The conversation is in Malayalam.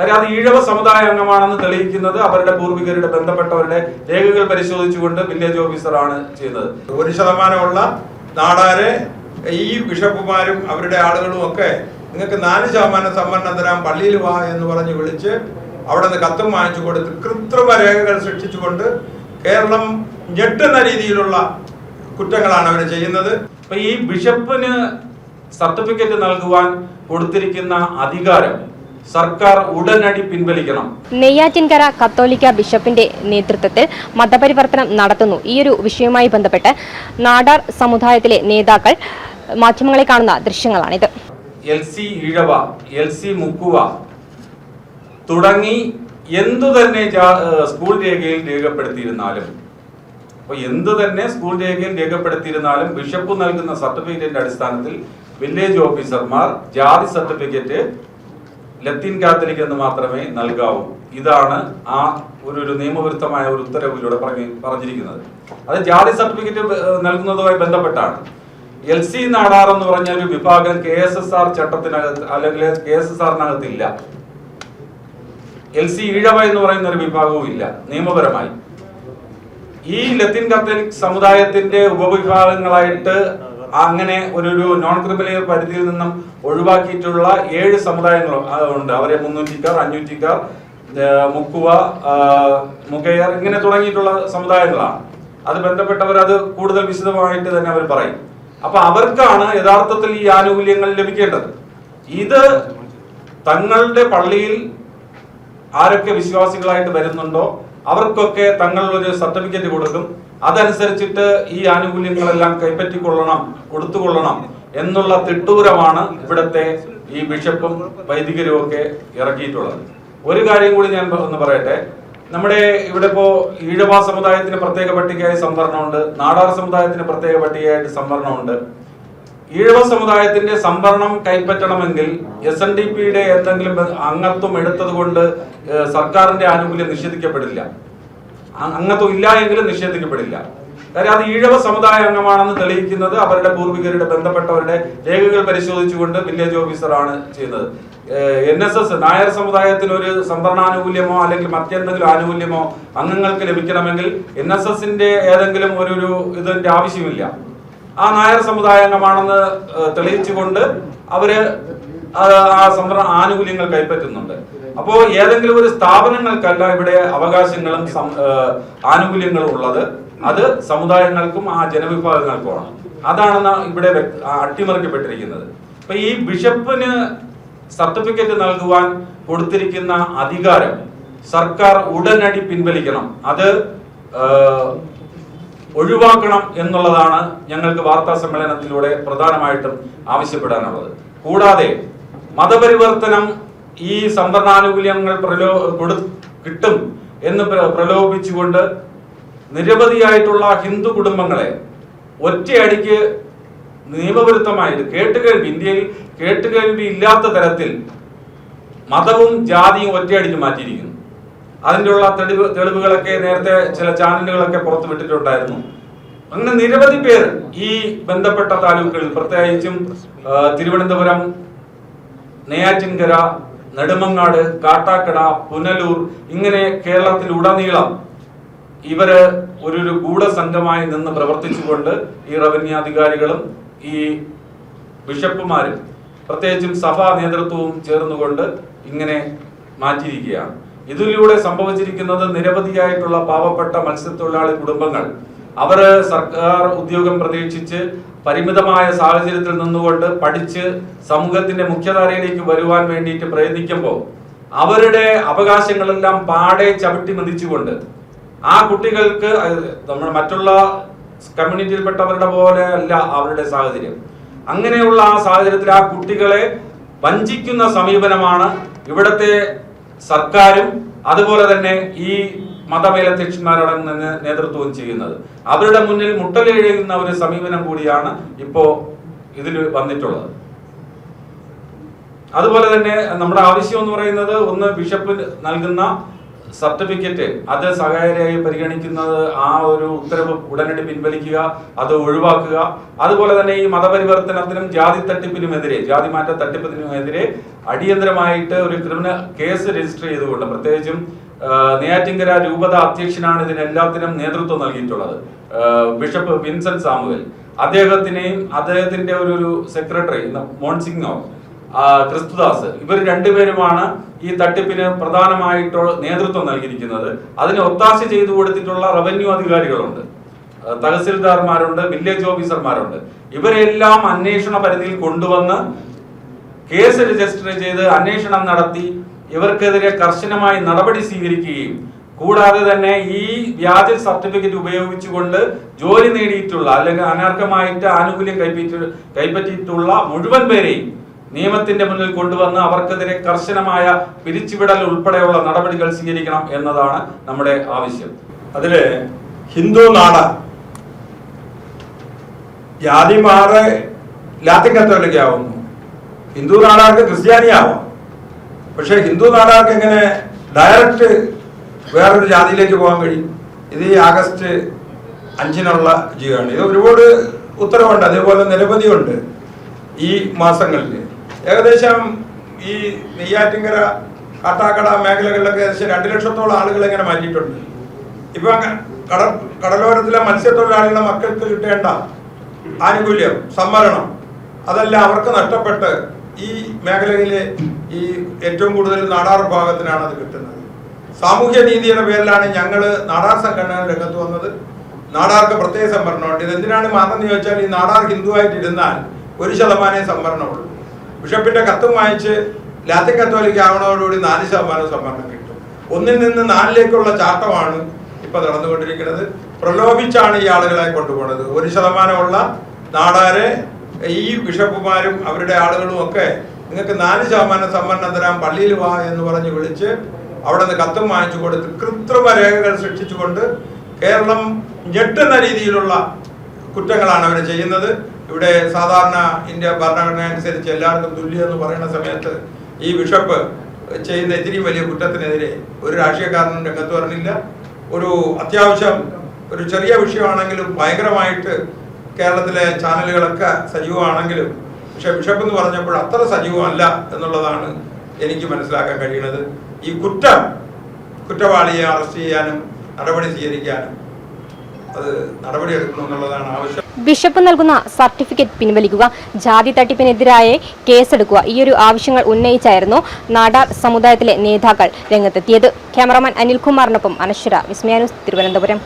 കാര്യം അത് ഈഴവ സമുദായ അംഗമാണെന്ന് തെളിയിക്കുന്നത് അവരുടെ പൂർവികരുടെ ബന്ധപ്പെട്ടവരുടെ രേഖകൾ പരിശോധിച്ചുകൊണ്ട് വില്ലേജ് ഓഫീസറാണ് ചെയ്യുന്നത് ഒരു ശതമാനമുള്ള നാടാരെ ഈ ബിഷപ്പുമാരും അവരുടെ ആളുകളും ഒക്കെ നിങ്ങൾക്ക് നാല് ശതമാനം സംവരണം തരാം പള്ളിയിൽ വാ എന്ന് പറഞ്ഞ് വിളിച്ച് അവിടെ നിന്ന് കത്തും വാങ്ങിച്ചു കൊടുത്ത് കൃത്രിമ രേഖകൾ സൃഷ്ടിച്ചുകൊണ്ട് കേരളം ഞെട്ടുന്ന രീതിയിലുള്ള കുറ്റങ്ങളാണ് അവർ ചെയ്യുന്നത്. അപ്പൊ ഈ ബിഷപ്പിന് സർട്ടിഫിക്കറ്റ് നൽകുവാൻ കൊടുത്തിരിക്കുന്ന അധികാരം സർക്കാർ ഉടനടി പിൻവലിക്കണം. നെയ്യാറ്റിൻകര കത്തോലിക്ക ബിഷപ്പിന്റെ നേതൃത്വത്തിൽ മതപരിവർത്തനം നടത്തുന്നു. ഈ ഒരു വിഷയവുമായി ബന്ധപ്പെട്ട് നാടാർ സമുദായത്തിലെ നേതാക്കൾ മാധ്യമങ്ങളെ കാണുന്ന ദൃശ്യങ്ങളാണിത്. L C Ezhava L C Mukkuva തുടങ്ങി എന്തു തന്നെ സ്കൂൾ രേഖയിൽ രേഖപ്പെടുത്തിയിരുന്നാലും അപ്പൊ എന്ത് തന്നെ സ്കൂൾ രേഖയിൽ രേഖപ്പെടുത്തിയിരുന്നാലും ബിഷപ്പ് നൽകുന്ന സർട്ടിഫിക്കറ്റിന്റെ അടിസ്ഥാനത്തിൽ വില്ലേജ് ഓഫീസർമാർ ജാതി സർട്ടിഫിക്കറ്റ് ലത്തീൻ കാത്തലിക് എന്ന് മാത്രമേ നൽകാവൂ. ഇതാണ് ആ ഒരു ഒരു നിയമവിരുദ്ധമായ ഒരു ഉത്തരവിലൂടെ പറഞ്ഞ് പറഞ്ഞിരിക്കുന്നത്. അത് ജാതി സർട്ടിഫിക്കറ്റ് നൽകുന്നതുമായി ബന്ധപ്പെട്ടാണ്. എൽ സി നാടാർ എന്ന് പറഞ്ഞ ഒരു വിഭാഗം കെ എസ് എസ് ആർ ചട്ടത്തിനകത്ത് അല്ലെങ്കിൽ കെ എസ് എസ് ആറിനകത്തില്ല. എൽ സി ഈഴവ എന്ന് പറയുന്ന ഒരു വിഭാഗവും ഇല്ല. നിയമപരമായി. ഈ ലത്തീൻ കത്തലിക് സമുദായത്തിന്റെ ഉപവിഭാഗങ്ങളായിട്ട് അങ്ങനെ ഒരു നോൺ ക്രിമിനൽ പരിധിയിൽ നിന്നും ഒഴിവാക്കിയിട്ടുള്ള ഏഴ് സമുദായങ്ങൾ ഉണ്ട്. അവരെ മുന്നൂറ്റിക്കാർ അഞ്ഞൂറ്റിക്കാർ മുക്കുവ മുഖയർ ഇങ്ങനെ തുടങ്ങിയിട്ടുള്ള സമുദായങ്ങളാണ്. അത് ബന്ധപ്പെട്ടവർ അത് കൂടുതൽ വിശദമായിട്ട് തന്നെ അവർ പറയും. അപ്പൊ അവർക്കാണ് യഥാർത്ഥത്തിൽ ഈ ആനുകൂല്യങ്ങൾ ലഭിക്കേണ്ടത്. ഇത് തങ്ങളുടെ പള്ളിയിൽ ആരൊക്കെ വിശ്വാസികളായിട്ട് വരുന്നുണ്ടോ അവർക്കൊക്കെ തങ്ങൾ ഒരു സർട്ടിഫിക്കറ്റ് കൊടുക്കും. അതനുസരിച്ചിട്ട് ഈ ആനുകൂല്യങ്ങളെല്ലാം കൈപ്പറ്റിക്കൊള്ളണം കൊടുത്തുകൊള്ളണം എന്നുള്ള തിട്ടൂരമാണ് ഇവിടുത്തെ ഈ ബിഷപ്പും വൈദികരും ഒക്കെ ഇറക്കിയിട്ടുള്ളത്. ഒരു കാര്യം കൂടി ഞാൻ ഒന്ന് പറയട്ടെ. നമ്മുടെ ഇവിടെ ഇപ്പോ ഈഴവ സമുദായത്തിന് പ്രത്യേക പട്ടികയായി സംവരണമുണ്ട് നാടാർ സമുദായത്തിന് പ്രത്യേക പട്ടികയായിട്ട് സംവരണമുണ്ട്. ഈഴവ സമുദായത്തിന്റെ സംവരണം കൈപ്പറ്റണമെങ്കിൽ എസ് എൻ ഡി പിയുടെ എന്തെങ്കിലും അംഗത്വം എടുത്തത് കൊണ്ട് സർക്കാരിന്റെ ആനുകൂല്യം നിഷേധിക്കപ്പെടില്ല. അംഗത്വം ഇല്ല എങ്കിലും നിഷേധിക്കപ്പെടില്ല. കാര്യം അത് ഈഴവ സമുദായ അംഗമാണെന്ന് തെളിയിക്കുന്നത് അവരുടെ പൂർവികരുടെ ബന്ധപ്പെട്ടവരുടെ രേഖകൾ പരിശോധിച്ചുകൊണ്ട് വില്ലേജ് ഓഫീസറാണ് ചെയ്യുന്നത് എൻ എസ് എസ് നായർ സമുദായത്തിന് ഒരു സംവരണാനുകൂല്യമോ അല്ലെങ്കിൽ മറ്റെന്തെങ്കിലും ആനുകൂല്യമോ അംഗങ്ങൾക്ക് ലഭിക്കണമെങ്കിൽ എൻ എസ് എസിന്റെ ഏതെങ്കിലും ഒരു ഒരു ഇതിന്റെ ആവശ്യമില്ല. ആ നായർ സമുദായ അംഗമാണെന്ന് തെളിയിച്ചുകൊണ്ട് അവർ ആ സംവരണ ആനുകൂല്യങ്ങൾ കൈപ്പറ്റുന്നുണ്ട്. അപ്പോ ഏതെങ്കിലും ഒരു സ്ഥാപനങ്ങൾക്കല്ല ഇവിടെ അവകാശങ്ങളും ആനുകൂല്യങ്ങളും ഉള്ളത്. അത് സമുദായങ്ങൾക്കും ആ ജനവിഭാഗങ്ങൾക്കുമാണ്. അതാണ് ഇവിടെ അട്ടിമറിക്കപ്പെട്ടിരിക്കുന്നത്. അപ്പൊ ഈ ബിഷപ്പിന് സർട്ടിഫിക്കറ്റ് നൽകുവാൻ കൊടുത്തിരിക്കുന്ന അധികാരം സർക്കാർ ഉടനടി പിൻവലിക്കണം. അത് ഒഴിവാക്കണം എന്നുള്ളതാണ് ഞങ്ങൾക്ക് വാർത്താ സമ്മേളനത്തിലൂടെ പ്രധാനമായിട്ടും ആവശ്യപ്പെടാനുള്ളത്. കൂടാതെ മതപരിവർത്തനം ഈ സംവരണാനുകൂല്യങ്ങൾ പ്രലോ കൊടു കിട്ടും എന്ന് പ്ര- പ്രലോഭിച്ചുകൊണ്ട് നിരവധിയായിട്ടുള്ള ഹിന്ദു കുടുംബങ്ങളെ ഒറ്റയടിക്ക് നിയമവിരുദ്ധമായിട്ട് കേട്ടുകേൾവി ഇന്ത്യയിൽ കേട്ടുകേൾവി ഇല്ലാത്ത തരത്തിൽ മതവും ജാതിയും ഒറ്റയടിക്ക് മാറ്റിയിരിക്കുന്നു. അതിന്റെ ഉള്ള തെളിവ് തെളിവുകളൊക്കെ നേരത്തെ ചില ചാനലുകളൊക്കെ പുറത്തുവിട്ടിട്ടുണ്ടായിരുന്നു അങ്ങനെ നിരവധി പേർ ഈ ബന്ധപ്പെട്ട താലൂക്കുകളിൽ പ്രത്യേകിച്ചും തിരുവനന്തപുരം നെയ്യാറ്റിൻകര നെടുമങ്ങാട് കാട്ടാക്കട പുനലൂർ ഇങ്ങനെ കേരളത്തിൽ ഉടനീളം ഇവർ ഒരു ഒരു ഗൂഢസംഘമായി നിന്ന് പ്രവർത്തിച്ചുകൊണ്ട് ഈ റവന്യൂ അധികാരികളും ഈ ബിഷപ്പുമാരും പ്രത്യേകിച്ചും സഭാ നേതൃത്വവും ചേർന്നുകൊണ്ട് ഇങ്ങനെ മാറ്റിയിരിക്കുകയാണ്. ഇതിലൂടെ സംഭവിച്ചിരിക്കുന്നത് നിരവധിയായിട്ടുള്ള പാവപ്പെട്ട മത്സ്യത്തൊഴിലാളി കുടുംബങ്ങൾ. അവർ സർക്കാർ ഉദ്യോഗം പ്രതീക്ഷിച്ച് പരിമിതമായ സാഹചര്യത്തിൽ നിന്നുകൊണ്ട് പഠിച്ച് സമൂഹത്തിന്റെ മുഖ്യധാരയിലേക്ക് വരുവാൻ വേണ്ടിയിട്ട് പ്രയത്നിക്കുമ്പോൾ അവരുടെ അവകാശങ്ങളെല്ലാം പാടെ ചവിട്ടി മതിച്ചുകൊണ്ട് ആ കുട്ടികൾക്ക് നമ്മൾ മറ്റുള്ള കമ്മ്യൂണിറ്റിയിൽപ്പെട്ടവരുടെ പോലെ അല്ല അവരുടെ സാഹചര്യം. അങ്ങനെയുള്ള ആ സാഹചര്യത്തിൽ ആ കുട്ടികളെ വഞ്ചിക്കുന്ന സമീപനമാണ് ഇവിടത്തെ സർക്കാരും അതുപോലെ തന്നെ ഈ മതമേലധ്യക്ഷന്മാരുടെ നേതൃത്വം ചെയ്യുന്നത്. അവരുടെ മുന്നിൽ മുട്ടലെഴുതുന്ന ഒരു സമീപനം കൂടിയാണ് ഇപ്പോ ഇതിൽ വന്നിട്ടുള്ളത്. അതുപോലെ തന്നെ നമ്മുടെ ആവശ്യം എന്ന് പറയുന്നത് ഒന്ന് ബിഷപ്പ് നൽകുന്ന സർട്ടിഫിക്കറ്റ് അത് സഹായകരായി പരിഗണിക്കുന്നത് ആ ഒരു ഉത്തരവ് ഉടനടി പിൻവലിക്കുക അത് ഒഴിവാക്കുക. അതുപോലെ തന്നെ ഈ മതപരിവർത്തനത്തിനും ജാതി തട്ടിപ്പിനുമെതിരെ ജാതി മാറ്റ തട്ടിപ്പിനുമെതിരെ അടിയന്തരമായിട്ട് ഒരു ക്രിമിനൽ കേസ് രജിസ്റ്റർ ചെയ്തുകൊണ്ട് പ്രത്യേകിച്ചും നെയ്യാറ്റിങ്കര രൂപത അധ്യക്ഷനാണ് ഇതിനെല്ലാത്തിനും നേതൃത്വം നൽകിയിട്ടുള്ളത്. Bishop Vincent Samuel. അദ്ദേഹത്തിനെയും അദ്ദേഹത്തിന്റെ ഒരു ഒരു സെക്രട്ടറി മോൺസിംഗോ ക്രിസ്തുദാസ് ഇവർ രണ്ടുപേരുമാണ് ഈ തട്ടിപ്പിന് പ്രധാനമായിട്ടുള്ള നേതൃത്വം നൽകിയിരിക്കുന്നത്. അതിന് ഒത്താശ ചെയ്തു കൊടുത്തിട്ടുള്ള റവന്യൂ അധികാരികളുണ്ട്. തഹസിൽദാർമാരുണ്ട് വില്ലേജ് ഓഫീസർമാരുണ്ട്. ഇവരെല്ലാം അന്വേഷണ പരിധിയിൽ കൊണ്ടുവന്ന് കേസ് രജിസ്റ്റർ ചെയ്ത് അന്വേഷണം നടത്തി ഇവർക്കെതിരെ കർശനമായി നടപടി സ്വീകരിക്കുകയും കൂടാതെ തന്നെ ഈ വ്യാജ സർട്ടിഫിക്കറ്റ് ഉപയോഗിച്ചുകൊണ്ട് ജോലി നേടിയിട്ടുള്ള അല്ലെങ്കിൽ അനർഹമായിട്ട് ആനുകൂല്യം കൈപ്പറ്റി കൈപ്പറ്റിയിട്ടുള്ള മുഴുവൻ പേരെയും നിയമത്തിന്റെ മുന്നിൽ കൊണ്ടുവന്ന് അവർക്കെതിരെ കർശനമായ പിരിച്ചുവിടൽ ഉൾപ്പെടെയുള്ള നടപടികൾ സ്വീകരിക്കണം എന്നതാണ് നമ്മുടെ ആവശ്യം. അതിൽ ഹിന്ദു നാട ജാതി മാറ് ലാത്തിൻ കത്തോലിക്കാവുന്നു ഹിന്ദു നാടാർക്ക് ക്രിസ്ത്യാനിയാവാം. പക്ഷെ ഹിന്ദു നാടാർക്ക് എങ്ങനെ ഡയറക്റ്റ് വേറൊരു ജാതിയിലേക്ക് പോകാൻ കഴിയും? ഇത് ഈ ആഗസ്റ്റ് അഞ്ചിനുള്ള ജീവമാണ് ഇത് ഒരുപാട് ഉത്തരവുണ്ട്. അതേപോലെ നിരവധിയുണ്ട് ഈ മാസങ്ങളിൽ. ഏകദേശം ഈ നെയ്യാറ്റിങ്കര കാട്ടാക്കട മേഖലകളിലൊക്കെ ഏകദേശം രണ്ട് ലക്ഷത്തോളം ആളുകൾ ഇങ്ങനെ മാറ്റിയിട്ടുണ്ട്. ഇപ്പൊ കട കടലോരത്തിലെ മത്സ്യത്തൊഴിലാളികളുടെ മക്കൾക്ക് കിട്ടേണ്ട ആനുകൂല്യം സംവരണം അതെല്ലാം അവർക്ക് നഷ്ടപ്പെട്ട് ഈ മേഖലയിലെ ഈ ഏറ്റവും കൂടുതൽ നാടാർ ഭാഗത്തിനാണ് അത് കിട്ടുന്നത്. സാമൂഹ്യ നീതിയുടെ പേരിലാണ് ഞങ്ങൾ നാടാർ സംഘടന രംഗത്ത് വന്നത്. നാടാർക്ക് പ്രത്യേക സംവരണമുണ്ട്. ഇത് എന്തിനാണ് മാറുന്നത് ചോദിച്ചാൽ ഈ നാടാർ ഹിന്ദുവായിട്ട് ഇരുന്നാൽ ഒരു ശതമാനമേ സംവരണമുള്ളൂ. ബിഷപ്പിന്റെ കത്തും വാങ്ങിച്ച് ലാത്തിൻ കത്തോലിക്ക ആവണോടുകൂടി നാല് ശതമാനം സംവരണം കിട്ടും. ഒന്നിൽ നിന്ന് നാലിലേക്കുള്ള ചാട്ടമാണ് ഇപ്പൊ നടന്നുകൊണ്ടിരിക്കുന്നത്. പ്രലോഭിച്ചാണ് ഈ ആളുകളെ കൊണ്ടുപോകുന്നത് ഒരു ശതമാനമുള്ള നാടാരെ ഈ ബിഷപ്പുമാരും അവരുടെ ആളുകളും ഒക്കെ നിങ്ങൾക്ക് നാല് ശതമാനം സംവരണം തരാം പള്ളിയിൽ വാ എന്ന് പറഞ്ഞ് വിളിച്ച് അവിടെ നിന്ന് കത്തും വാങ്ങിച്ചു കൊടുത്ത് കൃത്രിമ രേഖകൾ സൃഷ്ടിച്ചുകൊണ്ട് കേരളം ഞെട്ടുന്ന രീതിയിലുള്ള കുറ്റങ്ങളാണ് അവർ ചെയ്യുന്നത്. ഇവിടെ സാധാരണ ഇന്ത്യ ഭരണഘടന അനുസരിച്ച് എല്ലാവർക്കും തുല്യം എന്ന് പറയുന്ന സമയത്ത് ഈ ബിഷപ്പ് ചെയ്യുന്ന ഇത്രയും വലിയ കുറ്റത്തിനെതിരെ ഒരു രാഷ്ട്രീയക്കാരനും രംഗത്ത് വരണില്ല. ഒരു അത്യാവശ്യം ഒരു ചെറിയ വിഷയമാണെങ്കിലും ഭയങ്കരമായിട്ട് കേരളത്തിലെ ചാനലുകളൊക്കെ സജീവമാണെങ്കിലും പക്ഷെ ബിഷപ്പ് എന്ന് പറഞ്ഞപ്പോൾ അത്ര സജീവമല്ല എന്നുള്ളതാണ് എനിക്ക് മനസ്സിലാക്കാൻ കഴിയുന്നത്. ഈ കുറ്റം കുറ്റവാളിയെ അറസ്റ്റ് ചെയ്യാനും നടപടി സ്വീകരിക്കാനും അത് നടപടിയെടുക്കണം എന്നുള്ളതാണ് ആവശ്യം. ബിഷപ്പ് നൽകുന്ന സർട്ടിഫിക്കറ്റ് പിൻവലിക്കുക ജാതി തട്ടിപ്പിനെതിരായ കേസെടുക്കുക ഈയൊരു ആവശ്യങ്ങൾ ഉന്നയിച്ചായിരുന്നു നാടാർ സമുദായത്തിലെ നേതാക്കൾ രംഗത്തെത്തിയത്. ക്യാമറമാൻ അനിൽകുമാറിനൊപ്പം അനശ്വര വിസ്മയാനുസ് തിരുവനന്തപുരം.